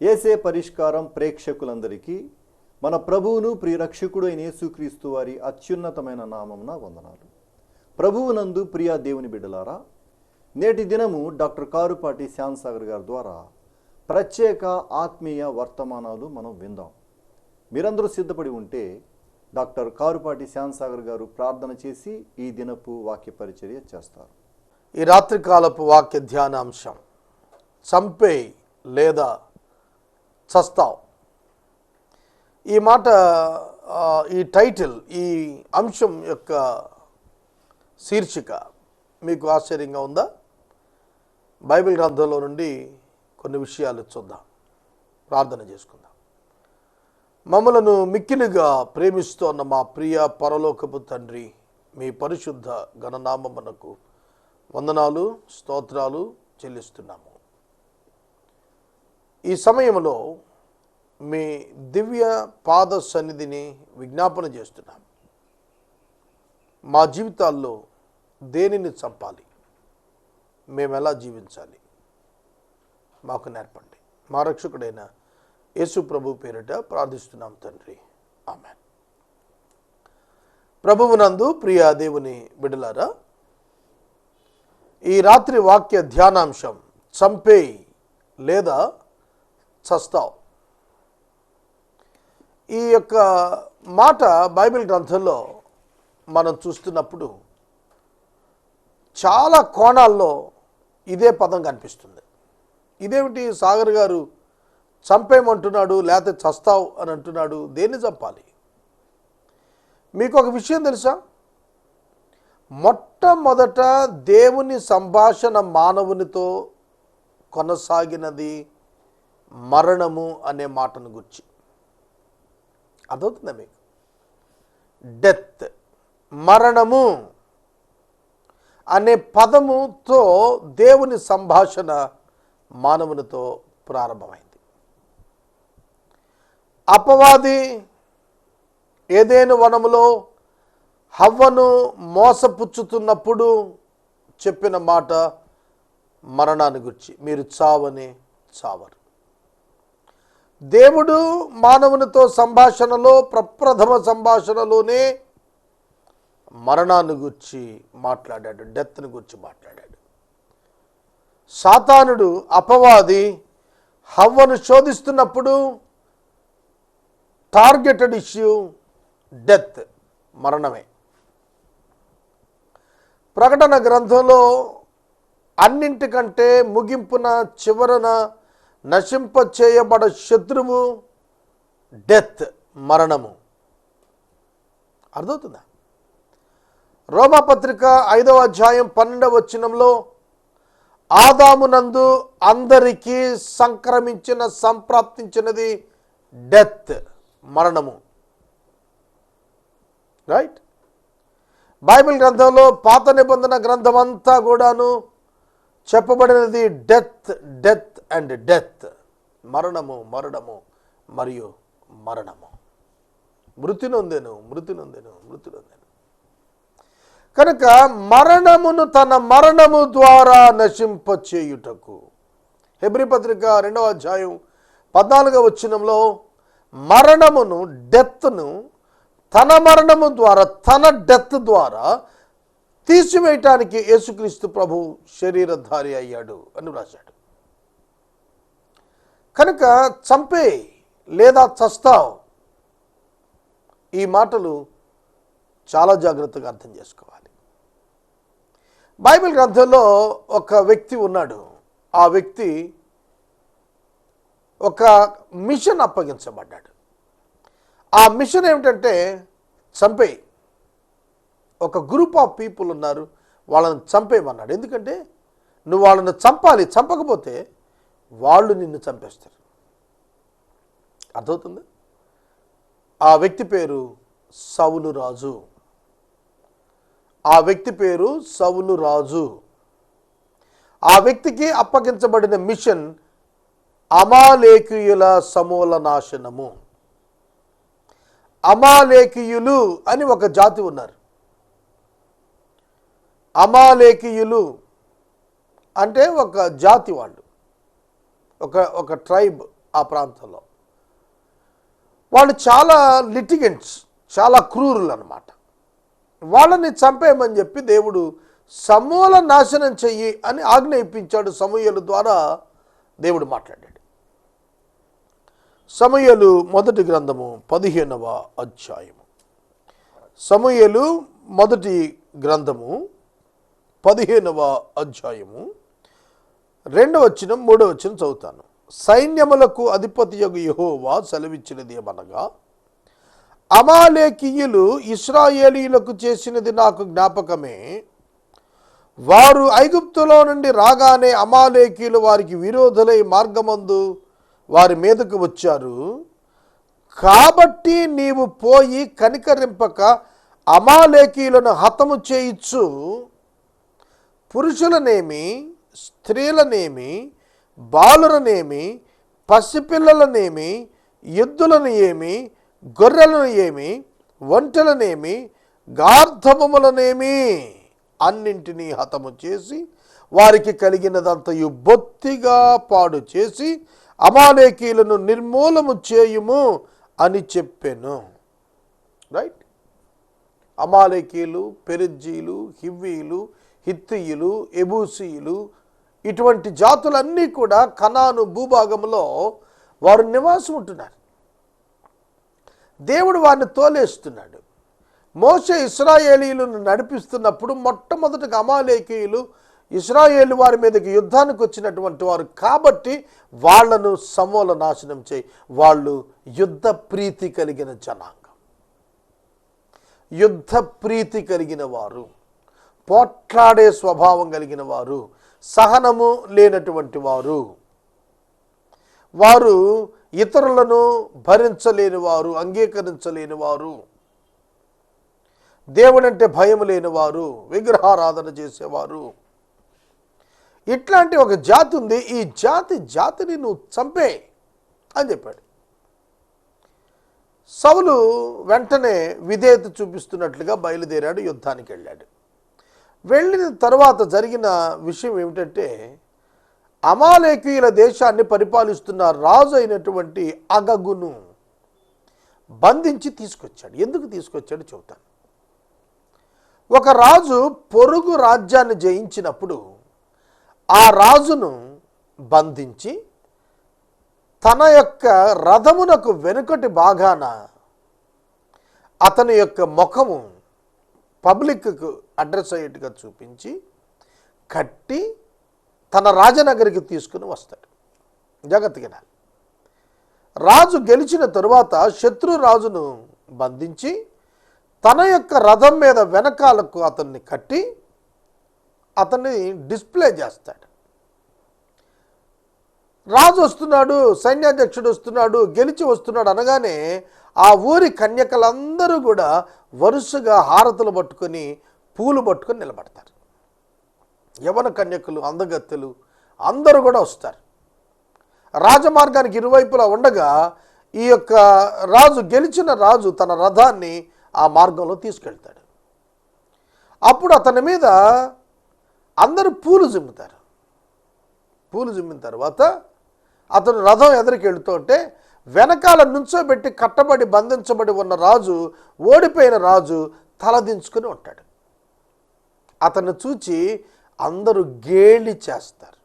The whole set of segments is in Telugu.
ఏసే పరిష్కారం ప్రేక్షకులందరికీ మన ప్రభువును ప్రియరక్షకుడు అయిన యేసుక్రీస్తు వారి అత్యున్నతమైన నామమున వందనాలు. ప్రభువునందు ప్రియా దేవుని బిడ్డలారా నేటి దినము డాక్టర్ కారుపాటి శ్యామ్సాగర్ గారి ద్వారా ప్రత్యేక ఆత్మీయ వర్తమానాలు మనం విందాం. మీరందరూ సిద్ధపడి ఉంటే డాక్టర్ కారుపాటి శ్యామ్సాగర్ గారు ప్రార్థన చేసి ఈ దినపు వాక్య పరిచర్య చేస్తారు. ఈ రాత్రికాలపు వాక్య ధ్యానాంశం చంపే లేదా చస్తావు. ఈ మాట ఈ టైటిల్ ఈ అంశం యొక్క శీర్షిక మీకు ఆశ్చర్యంగా ఉందా? బైబిల్ గ్రంథంలో నుండి కొన్ని విషయాలు చూద్దాం. ప్రార్థన చేసుకుందాం. మమ్మలను మిక్కిలిగా ప్రేమిస్తోన్న మా ప్రియ పరలోకపు తండ్రి మీ పరిశుద్ధ గణనామమునకు వందనాలు స్తోత్రాలు చెల్లిస్తున్నాము. ఈ సమయంలో మీ దివ్య పాద సన్నిధిని విజ్ఞాపన చేస్తున్నాం. మా జీవితాల్లో దేనిని చంపాలి? మేము ఎలా జీవించాలి? మాకు నేర్పండి. మా రక్షకుడైన యేసు ప్రభు పేరిట ప్రార్థిస్తున్నాం తండ్రి. ఆమె ప్రభువునందు ప్రియ దేవుని బిడలారా ఈ రాత్రి వాక్య ధ్యానాంశం చంపేయి లేదా చస్తావు. ఈ యొక్క మాట బైబిల్ గ్రంథంలో మనం చూస్తున్నప్పుడు చాలా కోణాల్లో ఇదే పదం కనిపిస్తుంది. ఇదేమిటి? సాగర్ గారు చంపేయమంటున్నాడు లేకపోతే చస్తావు అని అంటున్నాడు దేన్ని చంపాలి? మీకు ఒక విషయం తెలుసా? మొట్టమొదట దేవుని సంభాషణ మానవునితో కొనసాగినది మరణము అనే మాటను గుర్చి. అదవుతుందా మీకు? డెత్ మరణము అనే పదముతో దేవుని సంభాషణ మానవునితో ప్రారంభమైంది. అపవాది ఏదేను వనములో హవ్వను మోసపుచ్చుతున్నప్పుడు చెప్పిన మాట మరణాన్ని గురించి మీరు చావని చావరు. దేవుడు మానవునితో సంభాషణలో ప్రప్రథమ సంభాషణలోనే మరణాన్ని గురించి మాట్లాడాడు డెత్ని గురించి మాట్లాడాడు. సాతానుడు అపవాది హవ్వను శోధిస్తున్నప్పుడు టార్గెటెడ్ ఇష్యూ డెత్ మరణమే. ప్రకటన గ్రంథంలో అన్నింటికంటే ముగింపున చివరన నశింపచేయబడ శత్రువు డెత్ మరణము. అర్థమవుతుందా? రోమాపత్రిక ఐదవ అధ్యాయం పన్నెండవ వచనంలో ఆదామునందు అందరికీ సంక్రమించిన సంప్రాప్తించినది డెత్ మరణము. రైట్? బైబిల్ గ్రంథంలో పాత నిబంధన గ్రంథం అంతా కూడాను చెప్పబడినది డెత్ డెత్ అండ్ డెత్ మరణము మరణము మరియు మరణము. మృతి నొందెను మృతి నొందెను మృతి నొందెను. కనుక మరణమును తన మరణము ద్వారా నశింపచేయుటకు. హెబ్రి పత్రిక రెండవ అధ్యాయం పద్నాలుగవ వచ్చినంలో మరణమును డెత్ను తన మరణము ద్వారా తన డెత్ ద్వారా తీసివేయటానికి యేసుక్రీస్తు ప్రభు శరీరధారి అయ్యాడు అని వ్రాశాడు. కనుక చంపే లేదా చస్తావు ఈ మాటలు చాలా జాగ్రత్తగా అర్థం చేసుకోవాలి. బైబిల్ గ్రంథంలో ఒక వ్యక్తి ఉన్నాడు. ఆ వ్యక్తి ఒక మిషన్ అప్పగించబడ్డాడు. ఆ మిషన్ ఏమిటంటే చంపేయి. ఒక గ్రూప్ ఆఫ్ పీపుల్ ఉన్నారు వాళ్ళని చంపేయమన్నాడు. ఎందుకంటే నువ్వు వాళ్ళని చంపాలి చంపకపోతే వాళ్ళు నిన్ను చంపేస్తారు. అర్థమవుతుంది? ఆ వ్యక్తి పేరు సవులు రాజు. ఆ వ్యక్తి పేరు సవులు రాజు. ఆ వ్యక్తికి అప్పగించబడిన మిషన్ అమాలేకీయుల సమూల నాశనము. అమాలేకీయులు అని ఒక జాతి ఉన్నారు. అమాలేకీయులు అంటే ఒక జాతి వాళ్ళు ఒక ఒక ట్రైబ్ ఆ ప్రాంతంలో. వాళ్ళు చాలా లిటిగెంట్స్ చాలా క్రూరులు అనమాట వాళ్ళని చంపేయమని చెప్పి దేవుడు సమూల నాశనం చెయ్యి అని ఆజ్ఞ ఇప్పించాడు సమూహల ద్వారా దేవుడు మాట్లాడాడు. సమూహలు మొదటి గ్రంథము పదిహేనవ అధ్యాయము. సమూహలు మొదటి గ్రంథము పదిహేనవ అధ్యాయము రెండవ వచ్చిన మూడవ వచ్చిన చదువుతాను. సైన్యములకు అధిపతి యొక్క యహోవా సెలవిచ్చినది ఏమనగా అమాలేకీయులు ఇస్రాయేలీలకు చేసినది నాకు జ్ఞాపకమే. వారు ఐగుప్తులో నుండి రాగానే అమాలేకీయులు వారికి విరోధులై మార్గమందు వారి మీదకు వచ్చారు. కాబట్టి నీవు పోయి కనికరింపక అమాలేకీయులను హతము చేయిచ్చు. పురుషులనేమి స్త్రీలనేమి బాలురనేమి పసిపిల్లలనేమి ఎద్దులను ఏమి గొర్రెలను ఏమి ఒంటెలనేమి గార్ధవములనేమి అన్నింటినీ హతము చేసి వారికి కలిగినదంతయు బొత్తిగా పాడు చేసి అమానేకీలను నిర్మూలము చేయుము అని చెప్పాను. రైట్ అమాలేకీలు పెరిజ్జీలు హివ్వీలు హిత్తియులు ఎబూసీయులు ఇటువంటి జాతులన్నీ కూడా కనాను భూభాగంలో వారు నివాసం ఉంటున్నారు. దేవుడు వారిని తోలేస్తున్నాడు. మోస ఇస్రాయేలీలను నడిపిస్తున్నప్పుడు మొట్టమొదటిగా అమాలేకీయులు ఇస్రాయేలు వారి మీదకి యుద్ధానికి వచ్చినటువంటి వారు కాబట్టి వాళ్ళను సమూల నాశనం చేయి. వాళ్ళు యుద్ధ ప్రీతి కలిగిన జనాంగం. యుద్ధ ప్రీతి కలిగిన వారు. పోట్లాడే స్వభావం కలిగిన వారు సహనము లేనటువంటి వారు. వారు ఇతరులను భరించలేని వారు అంగీకరించలేని వారు. దేవుడంటే భయం లేని వారు విగ్రహారాధన చేసేవారు. ఇట్లాంటి ఒక జాతి ఉంది ఈ జాతి జాతిని నువ్వు చంపే అని చెప్పాడు. సౌలు వెంటనే విధేయత చూపిస్తున్నట్లుగా బయలుదేరాడు యుద్ధానికి వెళ్ళాడు. వెళ్ళిన తర్వాత జరిగిన విషయం ఏమిటంటే అమాలేకీయుల దేశాన్ని పరిపాలిస్తున్న రాజు అయినటువంటి అగగును బంధించి తీసుకొచ్చాడు. ఎందుకు తీసుకొచ్చాడు చెబుతాను. ఒక రాజు పొరుగు రాజ్యాన్ని జయించినప్పుడు ఆ రాజును బంధించి తన యొక్క రథమునకు వెనుకటి భాగాన అతని యొక్క ముఖము పబ్లిక్కు అడ్రస్ అయ్యేట్టుగా చూపించి కట్టి తన రాజనగరికి తీసుకుని వస్తాడు. జగత్తుకి రాజు గెలిచిన తరువాత శత్రు రాజును బంధించి తన యొక్క రథం మీద వెనకాలకు అతన్ని కట్టి అతన్ని డిస్ప్లే చేస్తాడు. రాజు వస్తున్నాడు సైన్యాధ్యక్షుడు వస్తున్నాడు గెలిచి వస్తున్నాడు అనగానే ఆ ఊరి కన్యకలందరూ కూడా వరుసగా హారతులు పట్టుకొని పూలు పట్టుకొని నిలబడతారు. యవన కన్యకులు అందగత్తెలు అందరూ కూడా వస్తారు. రాజమార్గానికి ఇరువైపులా ఉండగా ఈ యొక్క రాజు గెలిచిన రాజు తన రథాన్ని ఆ మార్గంలో తీసుకెళ్తాడు. అప్పుడు అతని మీద అందరూ పూలు జిమ్ముతారు. పూలు జిమ్మిన తర్వాత అతను రథం ఎదురికి వెళుతుంటే వెనకాల నుంచోబెట్టి కట్టబడి బంధించబడి ఉన్న రాజు ఓడిపోయిన రాజు తలదించుకుని ఉంటాడు. అతన్ని చూచి అందరూ గేలి చేస్తారు.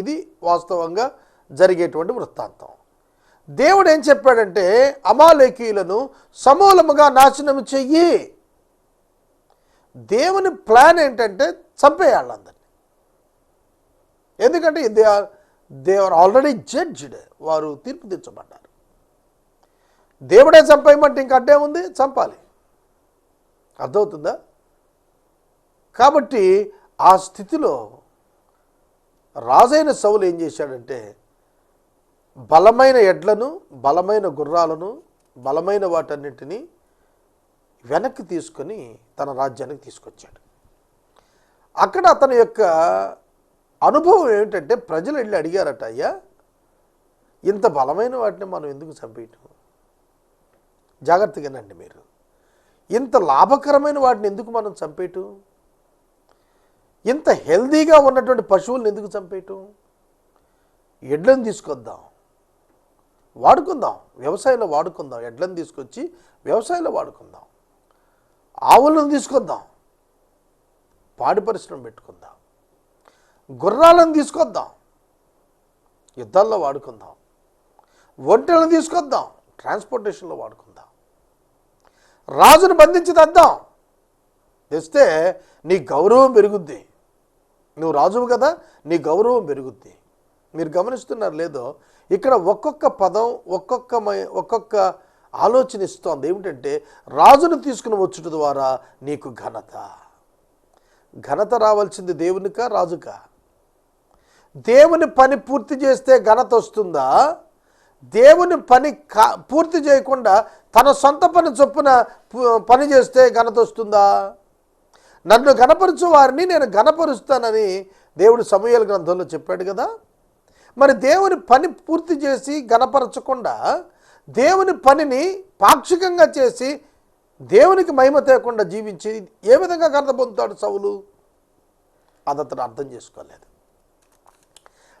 ఇది వాస్తవంగా జరిగేటువంటి వృత్తాంతం. దేవుడు ఏం చెప్పాడంటే అమాలేకీయులను సమూలముగా నాశనం చెయ్యి. దేవుని ప్లాన్ ఏంటంటే చంపేయాలి అందరినీ. ఎందుకంటే they are they are already judged వారు తీర్పు తెచ్చబడ్డారు దేవుడే చంపేయమంటే ఇంక అడ్డే ఉంది చంపాలి. అర్థమవుతుందా? కాబట్టి ఆ స్థితిలో రాజైన సౌలు ఏం చేశాడంటే బలమైన ఎడ్లను బలమైన గుర్రాలను బలమైన వాటన్నిటినీ వెనక్కి తీసుకొని తన రాజ్యానికి తీసుకొచ్చాడు. అక్కడ అతని యొక్క అనుభవం ఏమిటంటే ప్రజలు వెళ్ళి అడిగారట అయ్యా ఇంత బలమైన వాటిని మనం ఎందుకు చంపేయటం? జాగ్రత్తగానండి మీరు. ఇంత లాభకరమైన వాటిని ఎందుకు మనం చంపేయటం? ఇంత హెల్దీగా ఉన్నటువంటి పశువులను ఎందుకు చంపేయటం? ఎడ్లను తీసుకొద్దాం. వాడుకుందాం. వ్యవసాయంలో వాడుకుందాం. ఎడ్లను తీసుకొచ్చి వ్యవసాయంలో వాడుకుందాం. ఆవులను తీసుకొద్దాం. పాడి పరిశ్రమ పెట్టుకుందాం. గుర్రాలను తీసుకొద్దాం. యుద్ధాల్లో వాడుకుందాం. ఒంటెలను తీసుకొద్దాం. ట్రాన్స్పోర్టేషన్లో వాడుకుందాం. రాజును బంధించి తెద్దాం. తెస్తే నీ గౌరవం పెరుగుద్ది. నువ్వు రాజువు కదా నీ గౌరవం పెరుగుద్ది. మీరు గమనిస్తున్నారు లేదో ఇక్కడ ఒక్కొక్క పదం ఒక్కొక్క మై- ఒక్కొక్క ఆలోచన ఇస్తోంది. ఏమిటంటే రాజును తీసుకుని వచ్చుట ద్వారా నీకు ఘనత. ఘనత రావాల్సింది దేవునికా రాజుకా? దేవుని పని పూర్తి చేస్తే ఘనత వస్తుందా? దేవుని పని కా పూర్తి చేయకుండా తన సొంత పని చొప్పున పని చేస్తే ఘనత వస్తుందా? నన్ను గణపరచు వారిని నేను గణపరుస్తానని దేవుడు సమయాల గ్రంథంలో చెప్పాడు కదా. మరి దేవుని పని పూర్తి చేసి గణపరచకుండా దేవుని పనిని పాక్షికంగా చేసి దేవునికి మహిమ తేకుండా జీవించి ఏ విధంగా ఘనత పొందుతాడు చవులు అది అతను అర్థం చేసుకోలేదు.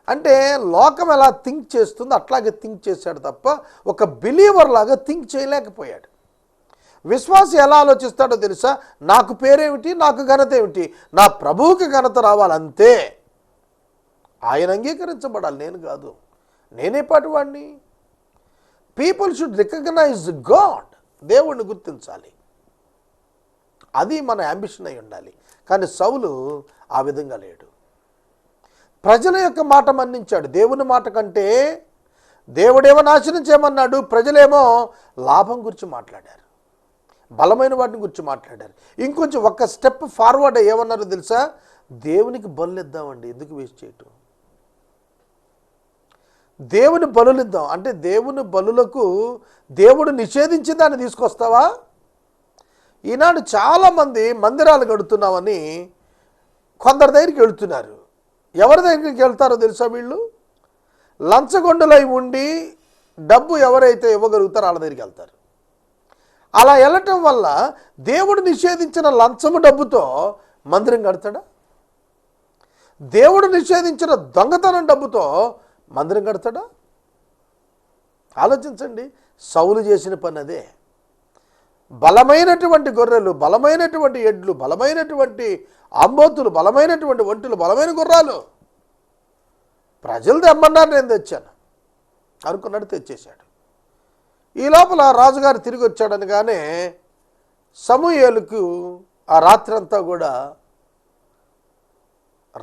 అంటే లోకం ఎలా థింక్ చేస్తుందో అట్లాగే థింక్ చేశాడు తప్ప ఒక బిలీవర్ లాగా థింక్ చేయలేకపోయాడు. విశ్వాసి ఎలా ఆలోచిస్తాడో తెలుసా? నాకు పేరేమిటి? నాకు ఘనత ఏమిటి? నా ప్రభువుకి ఘనత రావాలంతే ఆయన అంగీకరించబడాలి. నేను కాదు. నేనే పాటి వాడిని పీపుల్ షుడ్ రికగ్నైజ్ గాడ్ దేవుణ్ణి గుర్తించాలి. అది మన అంబిషన్ అయి ఉండాలి. కానీ సౌలు ఆ విధంగా లేడు. ప్రజల యొక్క మాట మన్నించాడు. దేవుని మాట కంటే దేవుడేమో నాశనం చేయమన్నాడు. ప్రజలేమో లాభం గురించి మాట్లాడారు. బలమైన వాటిని గురించి మాట్లాడారు. ఇంకొంచెం ఒక్క స్టెప్ ఫార్వర్డ్ ఏమన్నారో తెలుసా? దేవునికి బలు ఇద్దామండి. ఎందుకు వేస్ట్ చేయటం? దేవుని బలులు ఇద్దాం. అంటే దేవుని బలులకు దేవుడు నిషేధించి దాన్ని తీసుకొస్తావా? ఈనాడు చాలామంది మందిరాలు కడుతున్నామని కొందరి దగ్గరికి వెళుతున్నారు. ఎవరి దగ్గరికి వెళ్తారో తెలుసా వీళ్ళు? లంచగొండలై ఉండి డబ్బు ఎవరైతే ఇవ్వగలుగుతారో వాళ్ళ దగ్గరికి వెళ్తారు. అలా వెళ్ళటం వల్ల దేవుడు నిషేధించిన లంచము డబ్బుతో మందిరం కడతాడా? దేవుడు నిషేధించిన దొంగతనం డబ్బుతో మందిరం కడతాడా? ఆలోచించండి సౌలు చేసిన పని అదే. బలమైనటువంటి గొర్రెలు బలమైనటువంటి ఎడ్లు బలమైనటువంటి అంబోతులు బలమైనటువంటి ఒంటులు బలమైన గుర్రాలు. ప్రజలు తెమ్మన్నారు నేను తెచ్చాను. అనుకున్నాడు తెచ్చేశాడు. ఈ లోపల రాజుగారు తిరిగి వచ్చాడనగానే సమూహలకు ఆ రాత్రంతా కూడా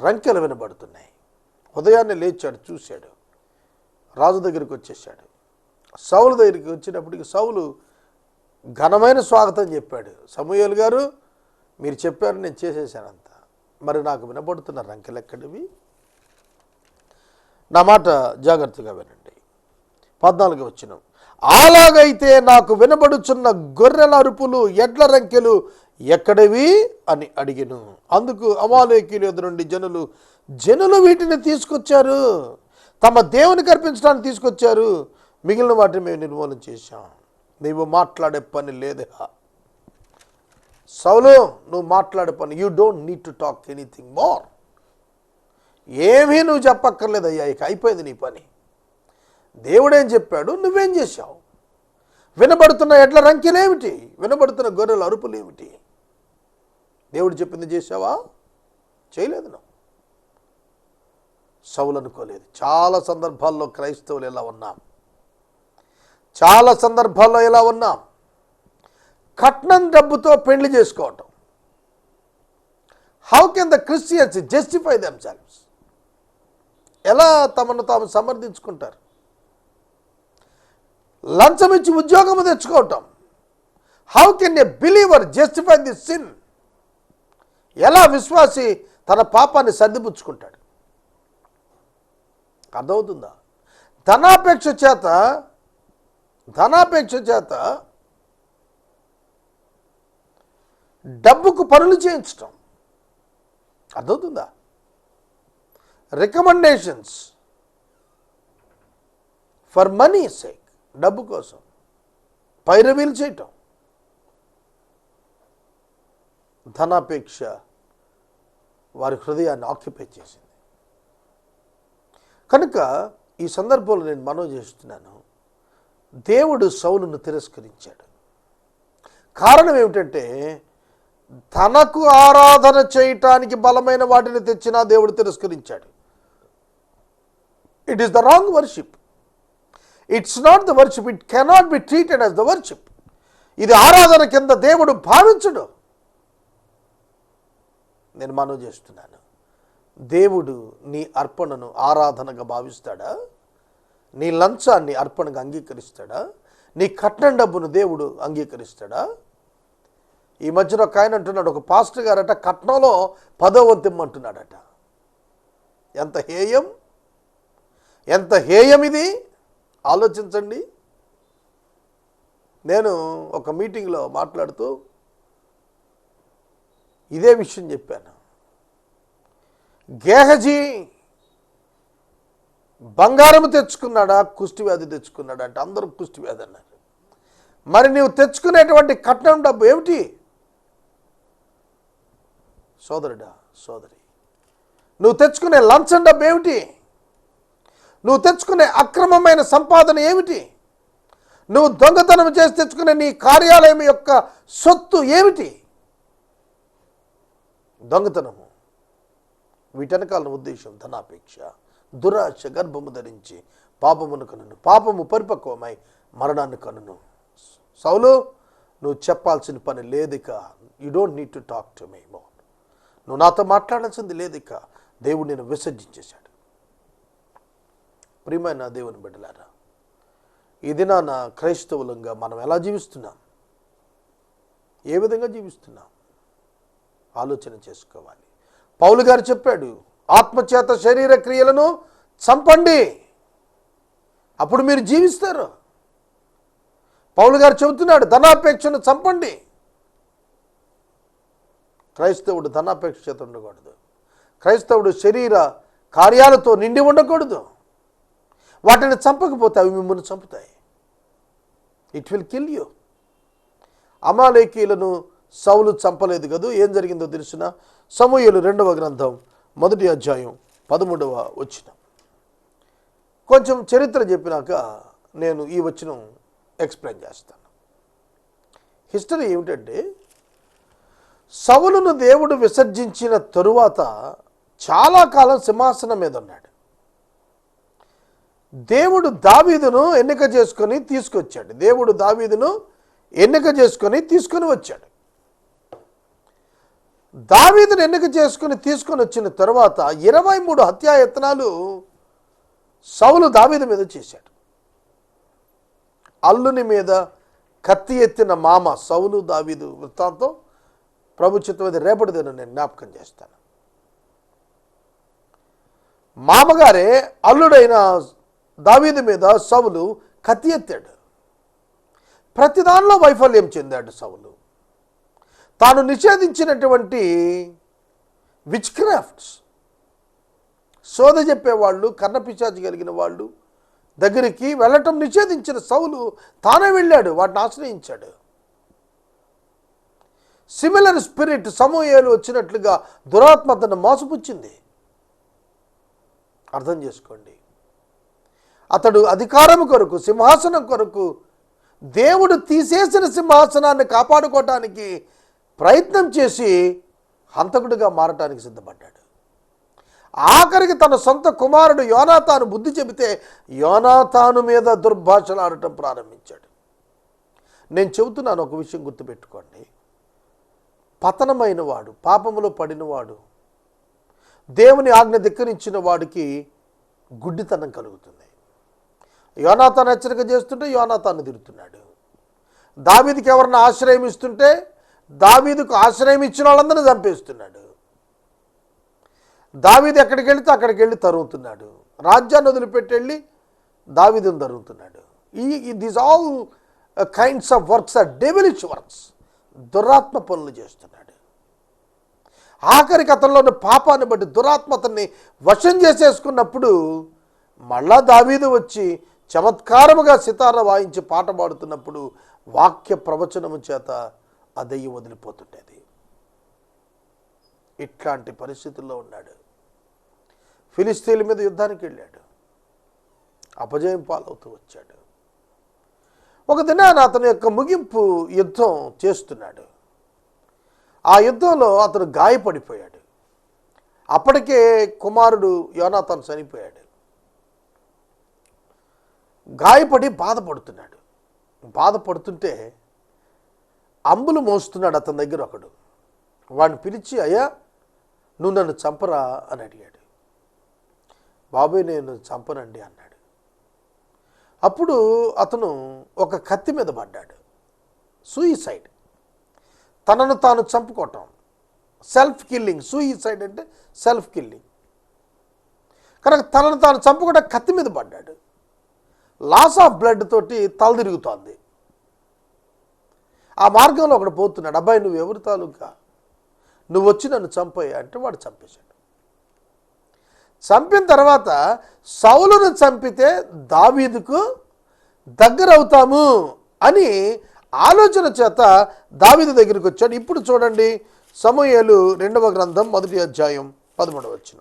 రంకెలు వినబడుతున్నాయి. ఉదయాన్నే లేచాడు చూశాడు. రాజు దగ్గరికి వచ్చేసాడు సౌలు దగ్గరికి వచ్చినప్పటికి సౌలు ఘనమైన స్వాగతం చెప్పాడు. సమూహలు గారు మీరు చెప్పారు నేను చేసేసానంత మరి నాకు వినబడుతున్న రంకెలు ఎక్కడివి? నా మాట జాగ్రత్తగా వినండి. పద్నాలుగు వచ్చినాం అలాగైతే నాకు వినబడుచున్న గొర్రెల అరుపులు ఎడ్ల రంకెలు ఎక్కడవి అని అడిగిను. అందుకు అమాలేకీలు ఎదురుండి జనులు జనులు వీటిని తీసుకొచ్చారు. తమ దేవునికి అర్పించడానికి తీసుకొచ్చారు. మిగిలిన వాటిని మేము నిర్మూలన చేశాం. నీవు మాట్లాడే పని లేదే సౌలు నువ్వు మాట్లాడే పని you don't need to talk anything more ఏమీ నువ్వు చెప్పక్కర్లేదు అయ్యా ఇక అయిపోయింది నీ పని. దేవుడేం చెప్పాడు? నువ్వేం చేశావు? వినబడుతున్న ఎడ్ల రంకెలేమిటి? వినబడుతున్న గొర్రెల అరుపులు ఏమిటి దేవుడు చెప్పింది చేశావా? చేయలేదు నువ్వు. సౌలు అనుకోలేదు. చాలా సందర్భాల్లో క్రైస్తవులు ఎలా ఉన్నాం? చాలా సందర్భాల్లో ఎలా ఉన్నాం? కట్నం డబ్బుతో పెళ్ళి చేసుకోవటం. How can the Christians justify themselves ఎలా తమను తాము సమర్థించుకుంటారు? లంచం ఇచ్చి ఉద్యోగము తెచ్చుకోవటం. How can a believer justify the sin ఎలా విశ్వాసి తన పాపాన్ని సర్దిపుచ్చుకుంటాడు? అర్థమవుతుందా? ధనాపేక్ష చేత ధనాపేక్ష చేత డబ్బుకు పనులు చేయించటం. అర్థమవుతుందా? రికమెండేషన్స్ ఫర్ మనీ సేక్ డబ్బు కోసం. పైరవీలు చేయటం. ధనాపేక్ష వారి హృదయాన్ని ఆక్యుపై చేసింది. కనుక ఈ సందర్భంలో నేను మనం చేస్తున్నాను. దేవుడు సౌలును తిరస్కరించాడు. కారణం ఏమిటంటే తనకు ఆరాధన చేయటానికి బలమైన వాటిని తెచ్చినా దేవుడు తిరస్కరించాడు. It is the wrong worship it's not the worship it cannot be treated as the worship ఇది ఆరాధన కింద దేవుడు భావించడు. నేను చేస్తున్నాను. దేవుడు నీ అర్పణను ఆరాధనగా భావిస్తాడా? నీ లంచాన్ని అర్పణగా అంగీకరిస్తాడా? నీ కట్నం డబ్బును దేవుడు అంగీకరిస్తాడా? ఈ మధ్యన ఒక ఆయన అంటున్నాడు ఒక పాస్టర్ గారట కట్నంలో పదో వంతిమ్మంటున్నాడట ఎంత హేయం? ఎంత హేయం ఇది ఆలోచించండి. నేను ఒక మీటింగ్లో మాట్లాడుతూ ఇదే విషయం చెప్పాను. గేహజీ బంగారం తెచ్చుకున్నాడా కుష్టి వ్యాధి తెచ్చుకున్నాడా అంటే అందరూ కుష్టి వ్యాధి అన్నారు. మరి నీవు తెచ్చుకునేటువంటి కట్నం డబ్బు ఏమిటి? సోదరుడా సోదరి నువ్వు తెచ్చుకునే లంచం డబ్బు ఏమిటి? నువ్వు తెచ్చుకునే అక్రమమైన సంపాదన ఏమిటి? నువ్వు దొంగతనం చేసి తెచ్చుకునే నీ కార్యాలయం యొక్క సొత్తు ఏమిటి? దొంగతనము. వీటెనకాల ఉద్దేశం ధనాపేక్ష దురాశ గర్భము ధరించి పాపమును కనును పాపము పరిపక్వమై మరణాన్ని కనును. సౌలు నువ్వు చెప్పాల్సిన పని లేదిక. You don't need to talk to me more నువ్వు నాతో మాట్లాడాల్సింది లేదిక. దేవుడు నేను విసర్జించేశాడు. ప్రియమైన దేవుని బిడ్డలారా ఈ దినాన క్రైస్తవులంగా మనం ఎలా జీవిస్తున్నాం? ఏ విధంగా జీవిస్తున్నాం? ఆలోచన చేసుకోవాలి. పౌలు గారు చెప్పాడు ఆత్మచేత శరీర క్రియలను చంపండి. అప్పుడు మీరు జీవిస్తారు. పౌలు గారు చెబుతున్నాడు ధనాపేక్షను చంపండి. క్రైస్తవుడు ధనాపేక్ష చేత ఉండకూడదు. క్రైస్తవుడు శరీర కార్యాలతో నిండి ఉండకూడదు. వాటిని చంపకపోతే అవి మిమ్మల్ని చంపుతాయి. ఇట్ విల్ కిల్ యూ అమాలేకీలను సౌలు చంపలేదు కదూ? ఏం జరిగిందో తెలిసిన? సమూహలు రెండవ గ్రంథం మొదటి అధ్యాయం పదమూడవ వచ్చిన కొంచెం చరిత్ర చెప్పినాక నేను ఈ వచనం ఎక్స్ప్లెయిన్ చేస్తాను. హిస్టరీ ఏమిటంటే సవులను దేవుడు విసర్జించిన తరువాత చాలా కాలం సింహాసనం మీద ఉన్నాడు. దేవుడు దావీదును ఎన్నిక చేసుకొని తీసుకొచ్చాడు. దేవుడు దావీదును ఎన్నిక చేసుకొని తీసుకొని వచ్చాడు. దావీదును ఎన్నిక చేసుకుని తీసుకొని వచ్చిన తర్వాత ఇరవై మూడు హత్యాయత్నాలు సౌలు దావీదు మీద చేశాడు. అల్లుని మీద కత్తి ఎత్తిన మామ సౌలు దావీదు వృత్తాంతం ప్రభు అది రేపటి దినం నేను జ్ఞాపకం చేస్తాను. మామగారే అల్లుడైన దావీదు మీద సౌలు కత్తి ఎత్తాడు. ప్రతి దానిలో వైఫల్యం చెందాడు సౌలు. తాను నిషేధించినటువంటి విచ్ క్రాఫ్ట్స్ సోద చెప్పేవాళ్ళు కన్నపిచాచి కలిగిన వాళ్ళు దగ్గరికి వెళ్ళటం నిషేధించిన సౌలు తానే వెళ్ళాడు వాటిని ఆశ్రయించాడు. సిమిలర్ స్పిరిట్ సమూహేలు వచ్చినట్లుగా దురాత్మ తను మోసపుచ్చింది. అర్థం చేసుకోండి. అతడు అధికారం కొరకు సింహాసనం కొరకు దేవుడు తీసేసిన సింహాసనాన్ని కాపాడుకోవటానికి ప్రయత్నం చేసి హంతకుడిగా మారటానికి సిద్ధపడ్డాడు. ఆఖరికి తన సొంత కుమారుడు యోనాతాను బుద్ధి చెబితే యోనాతాను మీద దుర్భాషలాడటం ప్రారంభించాడు. నేను చెబుతున్నాను ఒక విషయం గుర్తుపెట్టుకోండి. పతనమైన వాడు పాపములో పడినవాడు దేవుని ఆజ్ఞ ధిక్కరించిన వాడికి గుడ్డితనం కలుగుతుంది. యోనాతాను హెచ్చరిక చేస్తుంటే యోనాతాను తిరుగుతున్నాడు దావీదికి ఎవరిని ఆశ్రయం ఇస్తుంటే దావీదుకు ఆశ్రయం ఇచ్చిన వాళ్ళందరినీ చంపేస్తున్నాడు. దావీదు ఎక్కడికి వెళితే అక్కడికి వెళ్ళి తరుగుతున్నాడు. రాజ్యాన్ని వదిలిపెట్టి వెళ్ళి దావీదును తరుగుతున్నాడు. ఈ this all kinds of works are devilish works దురాత్మ పనులు చేస్తున్నాడు. ఆఖరి అతనిలో ఉన్న పాపాన్ని బట్టి దురాత్మతని వశం చేసేసుకున్నప్పుడు మళ్ళా దావీదు వచ్చి చమత్కారముగా సితార వాయించి పాట పాడుతున్నప్పుడు వాక్య ప్రవచనము చేత ఆ దెయ్యం వదిలిపోతుండేది. ఇట్లాంటి పరిస్థితుల్లో ఉన్నాడు. ఫిలిస్తీన్ల మీద యుద్ధానికి వెళ్ళాడు. అపజయం పాలవుతూ వచ్చాడు. ఒక దినాన అతని యొక్క ముగింపు యుద్ధం చేస్తున్నాడు. ఆ యుద్ధంలో అతను గాయపడిపోయాడు. అప్పటికే కుమారుడు యోనాథన్ చనిపోయాడు. గాయపడి బాధపడుతున్నాడు. బాధపడుతుంటే అంబులు మోస్తున్నాడు అతని దగ్గర ఒకడు. వాడిని పిలిచి అయ్యా నువ్వు నన్ను చంపరా? అని అడిగాడు. బాబాయ్ నేను చంపనండి అన్నాడు. అప్పుడు అతను ఒక కత్తి మీద పడ్డాడు. సూయిసైడ్ తనను తాను చంపుకోవటం. సెల్ఫ్ కిల్లింగ్ సూయిసైడ్ అంటే సెల్ఫ్ కిల్లింగ్ కనుక తనను తాను చంపుకోవడం కత్తి మీద పడ్డాడు. లాస్ ఆఫ్ బ్లడ్ తోటి తలదిరుగుతోంది. ఆ మార్గంలో ఒకడు పోతున్నాడు అబ్బాయి నువ్వు ఎవరి తాలూకా? నువ్వు వచ్చి నన్ను చంపాయి అంటే వాడు చంపేశాడు. చంపిన తర్వాత సౌలును చంపితే దావీదుకు దగ్గరవుతాము అని ఆలోచన చేత దావీదు దగ్గరికి వచ్చాడు. ఇప్పుడు చూడండి సమూహలు రెండవ గ్రంథం మొదటి అధ్యాయం పదమూడవ వచ్చిన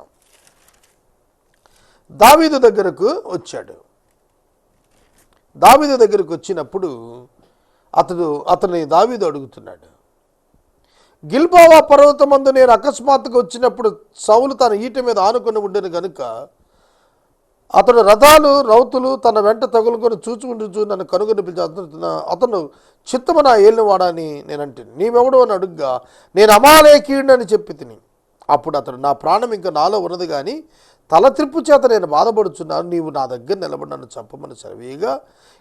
దావీదు దగ్గరకు వచ్చాడు. దావీదు దగ్గరకు వచ్చినప్పుడు అతడు అతని దావీదు అడుగుతున్నాడు గిల్బావా పర్వతమందు నేను అకస్మాత్తుగా వచ్చినప్పుడు సౌలు తన ఈట మీద ఆనుకొని ఉండేను గనుక అతడు రథాలు రౌతులు తన వెంట తగులుకొని చూచుకుంటూ చూ నన్ను కనుగొని పిలిచి అతను అతను చిత్తము నా ఏలినవాడని నేనంటే నీవెవడు అని అడుగ్గా నేను అమాలేకీయుడని చెప్పి తిని. అప్పుడు అతడు నా ప్రాణం ఇంకా నాలో ఉన్నది కానీ తలత్రిప్పు చేత నేను బాధపడుచున్నాను నీవు నా దగ్గర నిలబడి నన్ను చంపమని సెలవీగా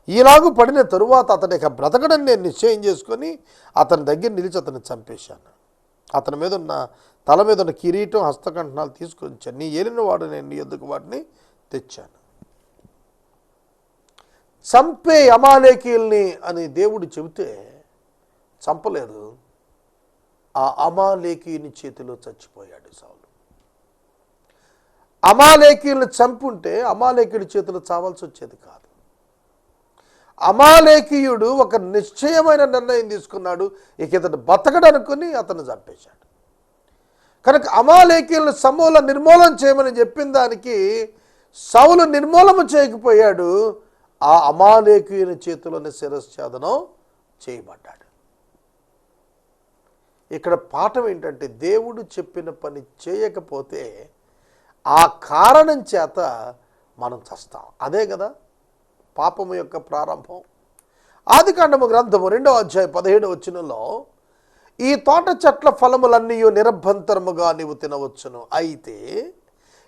ఈలాగు పడిన తరువాత అతని యొక్క బ్రతకడని నేను నిశ్చయం చేసుకొని అతని దగ్గర నిలిచి అతన్ని చంపేశాను. అతని మీద ఉన్న తల మీద ఉన్న కిరీటం హస్తకంఠనాలు తీసుకొని వచ్చాను నీ ఏలిన వాడు నేను నీ ఎద్దుకు వాటిని తెచ్చాను. చంపే అమాలేకీల్ని అని దేవుడు చెబితే చంపలేదు. ఆ అమాలేకీని చేతిలో చచ్చిపోయాడు సౌలు. అమాలేకీయులను చంపుంటే అమాలేకీయుడి చేతిలో చావాల్సి వచ్చేది కాదు. అమాలేకీయుడు ఒక నిశ్చయమైన నిర్ణయం తీసుకున్నాడు. ఇక ఇతను బతకడనుకుని అతను చంపేశాడు. కనుక అమాలేకీయులను సమూల నిర్మూలన చేయమని చెప్పిన దానికి సౌలు నిర్మూలన చేయకపోయాడు. ఆ అమాలేకీయుని చేతిలోని శిరశ్ఛేదనం చేయబడ్డాడు. ఇక్కడ పాఠం ఏంటంటే దేవుడు చెప్పిన పని చేయకపోతే ఆ కారణం చేత మనం చస్తాం. అదే కదా పాపము యొక్క ప్రారంభం. ఆదికాండము గ్రంథము రెండవ అధ్యాయ పదిహేడు వచ్చినలో ఈ తోట చెట్ల ఫలములన్నీ నిరభ్యంతరముగా నీవు తినవచ్చును. అయితే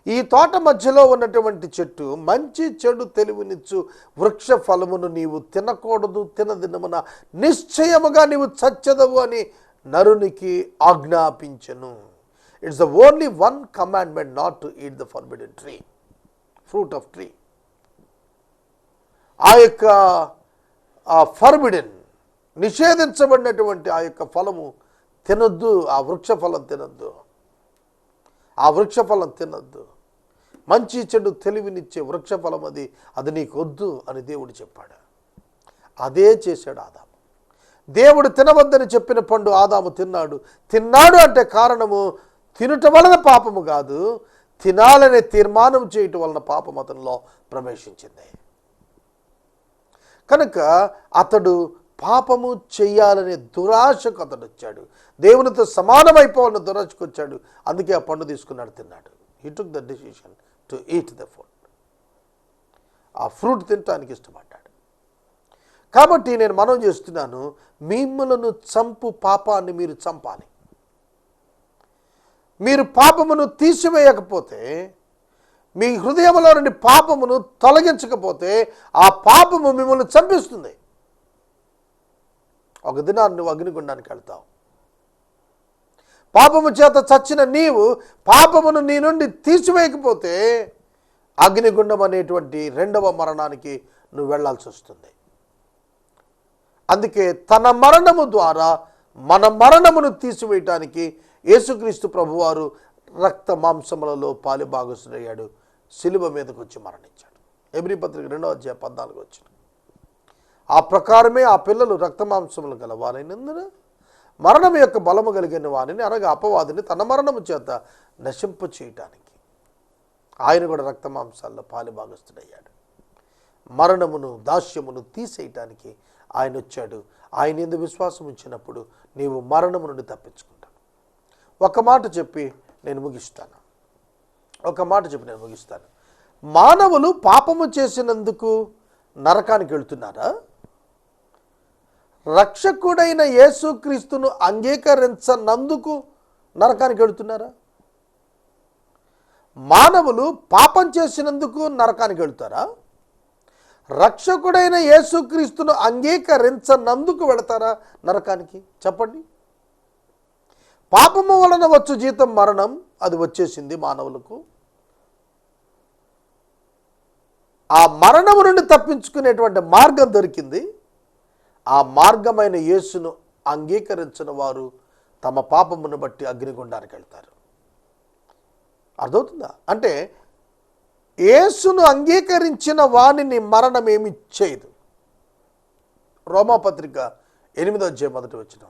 ఈ తోట మధ్యలో ఉన్నటువంటి చెట్టు మంచి చెడు తెలివినిచ్చు వృక్ష ఫలమును నీవు తినకూడదు తినదినమున నిశ్చయముగా నీవు చచ్చదవు అని నరునికి ఆజ్ఞాపించను. It's the only one commandment not to eat the forbidden tree fruit of tree ఆ యొక్క ఫర్బిడెన్ నిషేధించబడినటువంటి ఆ యొక్క ఫలము తినొద్దు ఆ వృక్ష ఫలం తినొద్దు. ఆ వృక్ష ఫలం తినొద్దు. మంచి చెడు తెలివినిచ్చే వృక్ష ఫలం అది అది నీకు వద్దు అని దేవుడు చెప్పాడు. అదే చేశాడు ఆదాము. దేవుడు తినవద్దని చెప్పిన పండు ఆదాము తిన్నాడు. తిన్నాడు అంటే కారణము తినుట వలన పాపము కాదు తినాలనే తీర్మానం చేయటం వలన పాపం అతనిలో ప్రవేశించింది. కనుక అతడు పాపము చేయాలనే దురాశకు అతడు వచ్చాడు దేవునితో సమానమైపోవాలని దురాశకు వచ్చాడు. అందుకే ఆ పండు తీసుకున్నాడు తిన్నాడు. He took the decision to eat the food ఆ ఫ్రూట్ తినటానికి ఇష్టపడ్డాడు. కాబట్టి నేను మనం చేస్తున్నాను మిమ్మలను చంపు పాపాన్ని మీరు చంపాలి. మీరు పాపమును తీసివేయకపోతే మీ హృదయంలో నుండి పాపమును తొలగించకపోతే ఆ పాపము మిమ్మల్ని చంపిస్తుంది. ఒక దినాన్ని నువ్వు అగ్నిగుండానికి వెళ్తావు. పాపము చేత చచ్చిన నీవు పాపమును నీ నుండి తీసివేయకపోతే అగ్నిగుండం అనేటువంటి రెండవ మరణానికి నువ్వు వెళ్ళాల్సి వస్తుంది. అందుకే తన మరణము ద్వారా మన మరణమును తీసివేయటానికి యేసుక్రీస్తు ప్రభువారు రక్త మాంసములలో పాలిభాగసుడయ్యాడు శిలువ మీదకు వచ్చి మరణించాడు. ఎబ్రి పత్రిక రెండవ అధ్యాయ పద్నాలుగు వచ్చిన. ఆ ప్రకారమే ఆ పిల్లలు రక్త మాంసములు గల వారైనందున మరణం యొక్క బలము కలిగిన వారిని అనగా అపవాదిని తన మరణము చేత నశింప చేయటానికి ఆయన కూడా రక్త మాంసాల్లో పాలిభాగస్తుడయ్యాడు మరణమును దాస్యమును తీసేయటానికి ఆయన వచ్చాడు. ఆయన ఎందు విశ్వాసం ఉంచినప్పుడు నీవు మరణము నుండి తప్పించుకుంటావు. ఒక మాట చెప్పి నేను ముగిస్తాను. ఒక మాట చెప్పి నేను ముగిస్తాను. మానవులు పాపము చేసినందుకు నరకానికి వెళ్తున్నారా? రక్షకుడైన యేసుక్రీస్తును అంగీకరించనందుకు నరకానికి వెళుతున్నారా? మానవులు పాపం చేసినందుకు నరకానికి వెళుతారా? రక్షకుడైన యేసుక్రీస్తును అంగీకరించనందుకు వెళతారా నరకానికి? చెప్పండి. పాపము వలన వచ్చు జీతం మరణం అది వచ్చేసింది మానవులకు. ఆ మరణము నుండి తప్పించుకునేటువంటి మార్గం దొరికింది. ఆ మార్గమైన యేసును అంగీకరించిన వారు తమ పాపమును బట్టి అగ్నిగుండానికి వెళ్తారు. అర్థమవుతుందా? అంటే యేసును అంగీకరించిన వాణిని మరణం ఏమి చేయదు. రోమాపత్రిక ఎనిమిదో అధ్యాయం మొదటి వచ్చినాం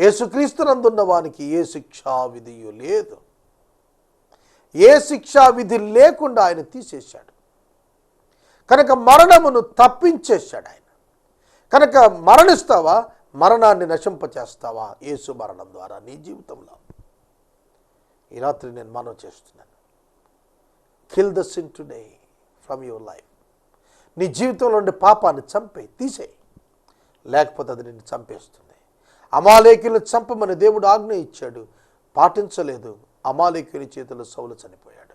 యేసుక్రీస్తునందున్న వానికి ఏ శిక్షా విధియు లేదు. ఏ శిక్షా విధి లేకుండా ఆయన తీసేశాడు. కనుక మరణమును తప్పించేశాడు ఆయన. కనుక మరణిస్తావా? మరణాన్ని నశింపచేస్తావా? యేసు మరణం ద్వారా నీ జీవితంలో. ఈ రాత్రి నేను మనం చేస్తున్నాను. Kill the sin today from your life నీ జీవితంలో ఉండే పాపాన్ని చంపే తీసేయి. లేకపోతే అది నిన్ను చంపేస్తుంది. అమాలేకులను చంపమని దేవుడు ఆజ్ఞ ఇచ్చాడు. పాటించలేదు. అమాలేకుని చేతిలో సౌలు చనిపోయాడు.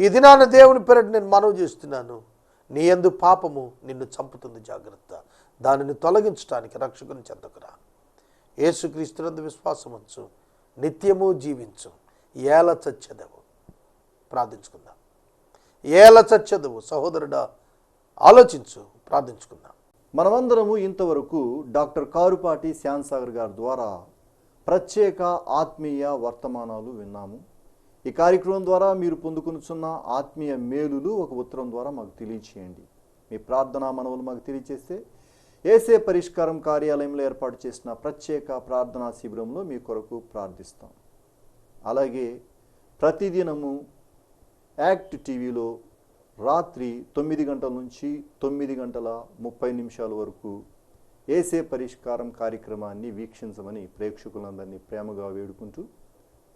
ఈ దినాన దేవుని పేరటి నేను మనవి చేస్తున్నాను. నీ ఎందు పాపము నిన్ను చంపుతుంది జాగ్రత్త. దానిని తొలగించడానికి రక్షకుని చెందకురా ఏసుక్రీస్తునందు విశ్వాసం ఉంచు. నిత్యము జీవించు. ఏల చచ్చెదవు. ప్రార్థించుకుందాం. ఏల చచ్చెదవు. సహోదరుడా ఆలోచించు. ప్రార్థించుకుందాం. మనమందరము ఇంతవరకు డాక్టర్ కారుపాటి శ్యాన్సాగర్ గారి ద్వారా ప్రత్యేక ఆత్మీయ వర్తమానాలు విన్నాము. ఈ కార్యక్రమం ద్వారా మీరు పొందుకునుచున్న ఆత్మీయ మేలులు ఒక ఉత్తరం ద్వారా మాకు తెలియచేయండి. మీ ప్రార్థనా మనవులు మాకు తెలియచేస్తే ఏసే పరిష్కారం కార్యాలయంలో ఏర్పాటు చేసిన ప్రత్యేక ప్రార్థనా శిబిరంలో మీ కొరకు ప్రార్థిస్తాం. అలాగే ప్రతిదినము యాక్ట్ టీవీలో రాత్రి తొమ్మిది గంటల నుంచి తొమ్మిది గంటల ముప్పై నిమిషాల వరకు ఏసే పరిష్కారం కార్యక్రమాన్ని వీక్షించమని ప్రేక్షకులందరినీ ప్రేమగా వేడుకుంటూ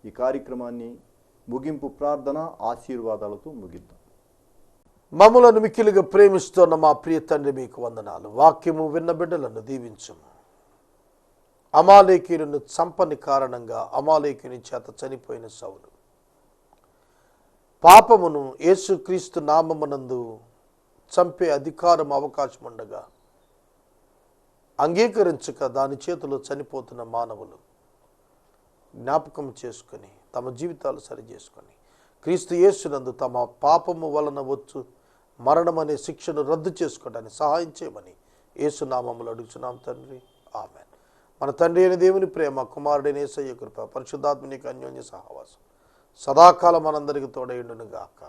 ఈ కార్యక్రమాన్ని ముగింపు ప్రార్థన ఆశీర్వాదాలతో ముగిద్దాం. మమ్మలను మిక్కిలుగా ప్రేమిస్తున్న మా ప్రియ తండ్రి మీకు వందనాలు. వాక్యము విన్న బిడ్డలను దీవించము. అమాలేకీయులను చంపని కారణంగా అమాలేకీయుని చేత చనిపోయిన సౌలు. పాపమును యేసుక్రీస్తు నామమునందు చంపే అధికారం అవకాశం ఉండగా అంగీకరించక దాని చేతిలో చనిపోతున్న మానవులు జ్ఞాపకం చేసుకొని తమ జీవితాలు సరి చేసుకొని క్రీస్తు యేసునందు తమ పాపము వలన వచ్చు మరణం అనే శిక్షను రద్దు చేసుకోవడానికి సహాయం చేయమని యేసునామములు అడుగుచున్నాం తండ్రి. ఆమె మన తండ్రి అయిన దేవుని ప్రేమ కుమారుడైన యేసయ్య కృప పరిశుద్ధాత్మనికి అన్యోన్య సహవాసం. సదాకాలం మనందరికి తోడైండును గాక